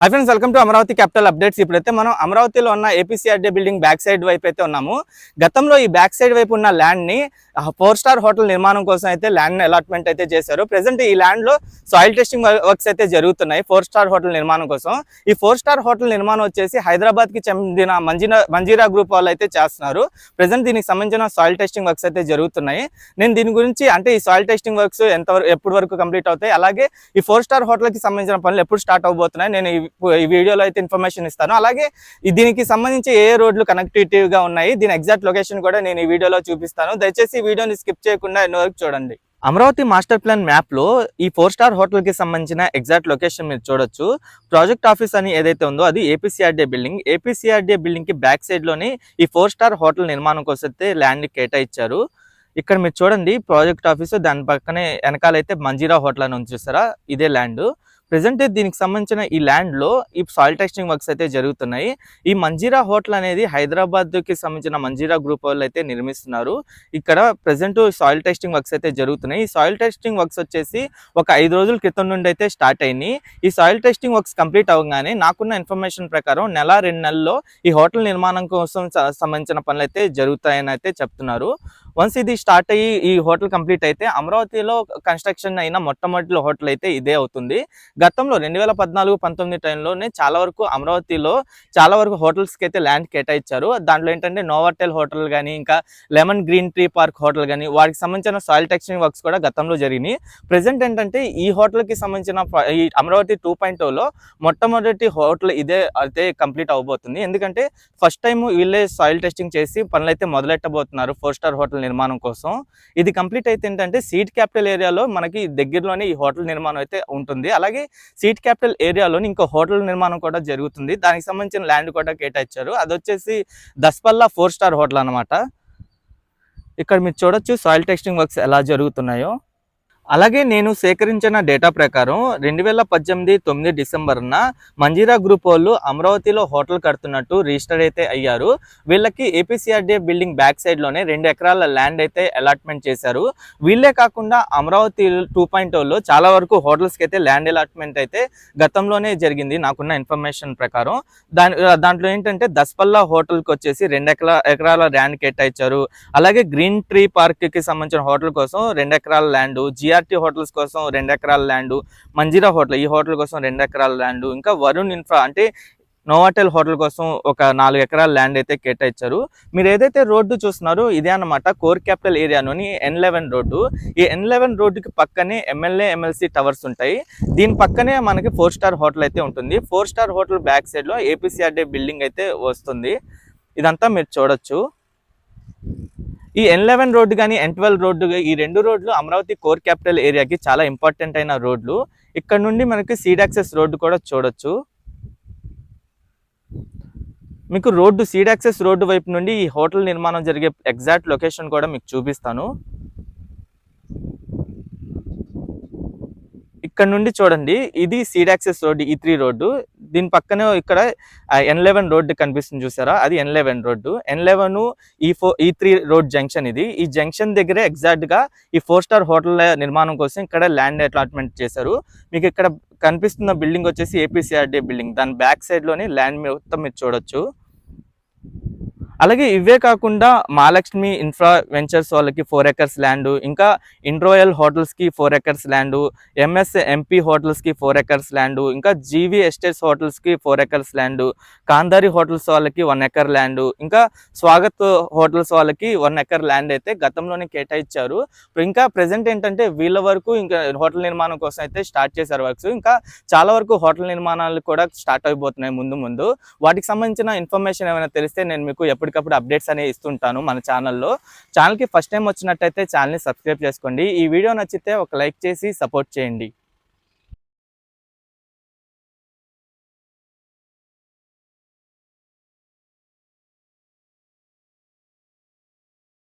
Hi friends welcome to Amaravati capital updates. ఇప్పుడైతే మనం అమరావతిలో ఉన్న ఏపీసీఆర్డీ బిల్డింగ్ బ్యాక్ సైడ్ వైపు అయితే ఉన్నాము. గతంలో ఈ బ్యాక్ సైడ్ వైపు ఉన్న ల్యాండ్ని ఫోర్ స్టార్ హోటల్ నిర్మాణం కోసం అయితే ల్యాండ్ అలాట్మెంట్ అయితే చేశారు. ప్రెసెంట్ ఈ ల్యాండ్లో సాయిల్ టెస్టింగ్ వర్క్స్ అయితే జరుగుతున్నాయి ఫోర్ స్టార్ హోటల్ నిర్మాణం కోసం. ఈ ఫోర్ స్టార్ హోటల్ నిర్మాణం వచ్చేసి హైదరాబాద్కి చెందిన మంజీరా మంజీరా గ్రూప్ వాళ్ళు అయితే చేస్తున్నారు. ప్రజెంట్ దీనికి సంబంధించిన సాయిల్ టెస్టింగ్ వర్క్స్ అయితే జరుగుతున్నాయి. నేను దీని గురించి అంటే ఈ సాయిల్ టెస్టింగ్ వర్క్స్ ఎంతవరకు ఎప్పటి వరకు కంప్లీట్ అవుతాయి? అలాగే ఈ ఫోర్ స్టార్ హోటల్కి సంబంధించిన పనులు ఎప్పుడు స్టార్ట్ అవబోతున్నాయి నేను ఈ- వీడియోలో అయితే ఇన్ఫర్మేషన్ ఇస్తాను. అలాగే దీనికి సంబంధించి ఏ రోడ్లు కనెక్టివిటీ గా ఉన్నాయి దీని ఎగ్జాక్ట్ లొకేషన్ కూడా నేను ఈ వీడియోలో చూపిస్తాను. దయచేసి ఈ వీడియోని స్కిప్ చేయకుండా ఎన్నో వరకు చూడండి. అమరావతి మాస్టర్ ప్లాన్ మ్యాప్లో ఈ ఫోర్ స్టార్ హోటల్కి సంబంధించిన ఎగ్జాక్ట్ లొకేషన్ మీరు చూడొచ్చు. ప్రాజెక్ట్ ఆఫీస్ అని ఏదైతే ఉందో అది ఏపీసీఆర్డీఏ బిల్డింగ్ ఏపీసీఆర్డీఏ బిల్డింగ్కి బ్యాక్ సైడ్లోని ఈ ఫోర్ స్టార్ హోటల్ నిర్మాణం కోసం అయితే ల్యాండ్ కేటాయించారు. ఇక్కడ మీరు చూడండి ప్రాజెక్ట్ ఆఫీస్ దాని పక్కనే వెనకాలైతే మంజీరా హోటల్ అని ఉంది చూసారా? ఇదే ల్యాండ్ ప్రెసెంట్ దీనికి సంబంధించిన ఈ ల్యాండ్లో ఈ సాయిల్ టెస్టింగ్ వర్క్స్ అయితే జరుగుతున్నాయి. ఈ మంజీరా హోటల్ అనేది హైదరాబాద్కి సంబంధించిన మంజీరా గ్రూప్ వాళ్ళు అయితే నిర్మిస్తున్నారు. ఇక్కడ ప్రజెంట్ సాయిల్ టెస్టింగ్ వర్క్స్ అయితే జరుగుతున్నాయి. ఈ సాయిల్ టెస్టింగ్ వర్క్స్ వచ్చేసి ఒక ఐదు రోజుల క్రితం నుండి అయితే స్టార్ట్ అయినాయి ఈ సాయిల్ టెస్టింగ్ వర్క్స్ కంప్లీట్ అవగానే నాకున్న ఇన్ఫర్మేషన్ ప్రకారం నెల రెండు నెలల్లో ఈ హోటల్ నిర్మాణం కోసం సంబంధించిన పనులు అయితే జరుగుతాయని అయితే చెప్తున్నారు. వన్స్ ఇది స్టార్ట్ అయ్యి ఈ హోటల్ కంప్లీట్ అయితే అమరావతిలో కన్స్ట్రక్షన్ అయిన మొట్టమొదటి హోటల్ అయితే ఇదే అవుతుంది. గతంలో రెండు వేల పద్నాలుగు పంతొమ్మిది టైంలోనే చాలా వరకు అమరావతిలో చాలా వరకు హోటల్స్కి అయితే ల్యాండ్ కేటాయించారు. దాంట్లో ఏంటంటే నోవర్టెల్ హోటల్ కానీ ఇంకా lemon green tree park hotel కానీ వాటికి సంబంధించిన సాయిల్ టెక్స్టింగ్ వర్క్స్ కూడా గతంలో జరిగినాయి. ప్రెసెంట్ ఏంటంటే ఈ హోటల్కి సంబంధించిన ఈ అమరావతి టూ పాయింట్లో మొట్టమొదటి హోటల్ ఇదే అయితే కంప్లీట్ అవబోతుంది ఎందుకంటే ఫస్ట్ టైం వీళ్ళే సాయిల్ టెస్టింగ్ చేసి పనులు అయితే మొదలెట్టబోతున్నారు. ఫోర్ స్టార్ హోటల్ నిర్మాణం కోసం. ఇది కంప్లీట్ అయితే ఏంటంటే సీట్ క్యాపిటల్ ఏరియాలో మనకి దగ్గరలోనే ఈ హోటల్ నిర్మాణం అయితే ఉంటుంది. అలాగే సీట్ క్యాపిటల్ ఏరియాలోని ఇంకో హోటల్ నిర్మాణం కూడా జరుగుతుంది. దానికి సంబంధించిన ల్యాండ్ కూడా కేటాయించారు. అది వచ్చేసి దస్పల్లా ఫోర్ స్టార్ హోటల్ అన్నమాట. ఇక్కడ మీరు చూడొచ్చు సాయిల్ టెస్టింగ్ వర్క్స్ ఎలా జరుగుతున్నాయో. అలాగే నేను సేకరించిన డేటా ప్రకారం రెండు వేల పద్దెనిమిది తొమ్మిది డిసెంబర్న మంజీరా గ్రూప్ వాళ్ళు అమరావతిలో హోటల్ కడుతున్నట్టు రిజిస్టర్ అయితే అయ్యారు. వీళ్ళకి ఏపీసీఆర్డీఏ బిల్డింగ్ బ్యాక్ సైడ్లోనే రెండు ఎకరాల ల్యాండ్ అయితే అలాట్మెంట్ చేశారు. వీళ్ళే కాకుండా అమరావతి టూ పాయింట్లో చాలా వరకు హోటల్స్కి అయితే ల్యాండ్ అలాట్మెంట్ అయితే గతంలోనే జరిగింది నాకున్న ఇన్ఫర్మేషన్ ప్రకారం. దాని దాంట్లో ఏంటంటే దస్పల్లా హోటల్కి వచ్చేసి రెండు ఎకరా ఎకరాల ల్యాండ్ కేటాయించారు. అలాగే గ్రీన్ ట్రీ పార్క్కి సంబంధించిన హోటల్ కోసం రెండు ఎకరాల ల్యాండ్ జిఆర్టీ హోటల్స్ కోసం రెండు ఎకరాల ల్యాండ్ మంజీరా హోటల్ ఈ హోటల్ కోసం రెండు ఎకరాల ల్యాండ్ ఇంకా వరుణ్ ఇన్ఫ్రా అంటే నోవాటెల్ హోటల్ కోసం ఒక నాలుగు ఎకరాల ల్యాండ్ అయితే కేటాయించారు. మీరు ఏదైతే రోడ్డు చూస్తున్నారో ఇదే అన్నమాట కోర్ క్యాపిటల్ ఏరియాలోని ఎన్ లెవెన్ రోడ్డు. ఈ ఎన్ లెవెన్ రోడ్డుకి పక్కనే ఎమ్మెల్యే ఎమ్మెల్సీ టవర్స్ ఉంటాయి. దీని పక్కనే మనకి ఫోర్ స్టార్ హోటల్ అయితే ఉంటుంది. ఫోర్ స్టార్ హోటల్ బ్యాక్ సైడ్లో ఏపీసీఆర్డీ బిల్డింగ్ అయితే వస్తుంది. ఇదంతా మీరు చూడొచ్చు. ఈ ఎన్ లెవెన్ రోడ్డు కానీ ఎన్ ట్వెల్వ్ రోడ్డు ఈ రెండు రోడ్లు అమరావతి కోర్ క్యాపిటల్ ఏరియాకి చాలా ఇంపార్టెంట్ అయిన రోడ్లు. ఇక్కడ నుండి మనకి సీడ్ యాక్సెస్ రోడ్డు కూడా చూడొచ్చు. మీకు రోడ్డు సీడ్ యాక్సెస్ రోడ్డు వైపు నుండి ఈ హోటల్ నిర్మాణం జరిగే ఎగ్జాక్ట్ లొకేషన్ కూడా మీకు చూపిస్తాను. ఇక్కడ నుండి చూడండి ఇది సీడ్ యాక్సెస్ రోడ్డు ఈ త్రీ రోడ్డు. దీని పక్కనే ఇక్కడ ఎన్ లెవెన్ రోడ్డు కనిపిస్తుంది చూసారా? అది N eleven road. N eleven ఈ ఫో ఈ త్రీ రోడ్ జంక్షన్ ఇది. ఈ జంక్షన్ దగ్గరే ఎగ్జాక్ట్గా ఈ ఫోర్ స్టార్ హోటల్ నిర్మాణం కోసం ఇక్కడ ల్యాండ్ అలాట్మెంట్ చేశారు. మీకు ఇక్కడ కనిపిస్తున్న బిల్డింగ్ వచ్చేసి ఏపీసీఆర్డీ బిల్డింగ్. దాని బ్యాక్ సైడ్లోని ల్యాండ్ మొత్తం మీరు చూడొచ్చు. అలాగే ఇవే కాకుండా మహాలక్ష్మి ఇన్ఫ్రా వెంచర్స్ వాళ్ళకి ఫోర్ ఎకర్స్ ల్యాండ్ ఇంకా ఇండ్రోయల్ హోటల్స్కి four acres land MS MP హోటల్స్కి four acres land ఇంకా GV estates హోటల్స్కి four acres land Kandari hotels వాళ్ళకి వన్ ఎకర్ ల్యాండ్ ఇంకా స్వాగత్ హోటల్స్ వాళ్ళకి వన్ ఎకర్ ల్యాండ్ అయితే గతంలోనే కేటాయించారు. ఇంకా ప్రెసెంట్ ఏంటంటే వీళ్ళ వరకు ఇంకా హోటల్ నిర్మాణం కోసం అయితే స్టార్ట్ చేశారు వర్క్స్. ఇంకా చాలా వరకు హోటల్ నిర్మాణాలు కూడా స్టార్ట్ అయిపోతున్నాయి ముందు ముందు. వాటికి సంబంధించిన ఇన్ఫర్మేషన్ ఏమైనా తెలిస్తే నేను మీకు ఎప్పుడు ఎప్పటికప్పుడు అప్డేట్స్ అనేవి ఇస్తుంటాను మన ఛానల్లో. ఛానల్కి ఫస్ట్ టైం వచ్చినట్టయితే ఛానల్ని సబ్స్క్రైబ్ చేసుకోండి. ఈ వీడియో నచ్చితే ఒక లైక్ చేసి సపోర్ట్ చేయండి.